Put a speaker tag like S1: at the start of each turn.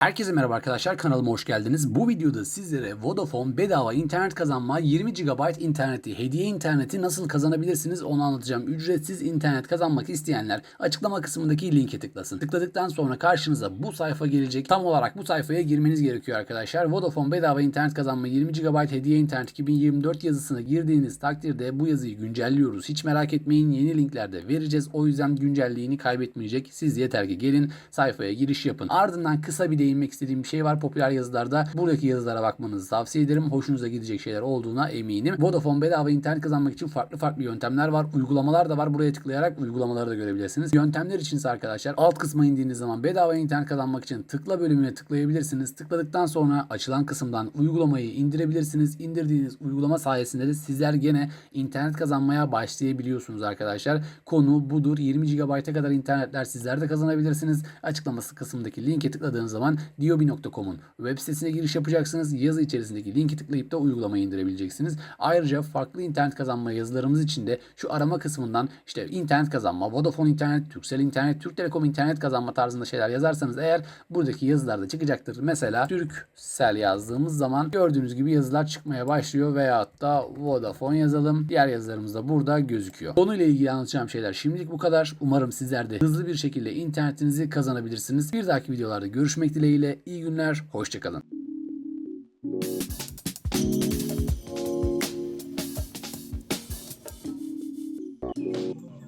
S1: Herkese merhaba arkadaşlar kanalıma hoş geldiniz. Bu videoda sizlere Vodafone bedava internet kazanma 20 GB interneti, hediye interneti nasıl kazanabilirsiniz onu anlatacağım. Ücretsiz internet kazanmak isteyenler açıklama kısmındaki linke tıklasın. Tıkladıktan sonra karşınıza bu sayfa gelecek. Tam olarak bu sayfaya girmeniz gerekiyor arkadaşlar. Vodafone bedava internet kazanma 20 GB hediye internet 2024 yazısına girdiğiniz takdirde bu yazıyı güncelliyoruz. Hiç merak etmeyin yeni linklerde vereceğiz. O yüzden güncelliğini kaybetmeyecek. Siz yeter ki gelin sayfaya giriş yapın. Ardından kısa bir değinmek istediğim bir şey var popüler yazılarda. Buradaki yazılara bakmanızı tavsiye ederim. Hoşunuza gidecek şeyler olduğuna eminim. Vodafone bedava internet kazanmak için farklı farklı yöntemler var. Uygulamalar da var. Buraya tıklayarak uygulamaları da görebilirsiniz. Yöntemler içinse arkadaşlar alt kısma indiğiniz zaman bedava internet kazanmak için tıkla bölümüne tıklayabilirsiniz. Tıkladıktan sonra açılan kısımdan uygulamayı indirebilirsiniz. İndirdiğiniz uygulama sayesinde de sizler gene internet kazanmaya başlayabiliyorsunuz arkadaşlar. Konu budur. 20 GB'a kadar internetler sizler de kazanabilirsiniz. Açıklaması kısmındaki linke tıkladığınız zaman diobi.com'un web sitesine giriş yapacaksınız. Yazı içerisindeki linki tıklayıp da uygulamayı indirebileceksiniz. Ayrıca farklı internet kazanma yazılarımız için de şu arama kısmından işte internet kazanma, Vodafone internet, Turkcell internet, Türk Telekom internet kazanma tarzında şeyler yazarsanız eğer buradaki yazılar da çıkacaktır. Mesela Turkcell yazdığımız zaman gördüğünüz gibi yazılar çıkmaya başlıyor veyahut da Vodafone yazalım. Diğer yazılarımız da burada gözüküyor. Konuyla ilgili anlatacağım şeyler şimdilik bu kadar. Umarım sizler de hızlı bir şekilde internetinizi kazanabilirsiniz. Bir dahaki videolarda görüşmek dileğiyle dileğiyle iyi günler, hoşçakalın. Thank you.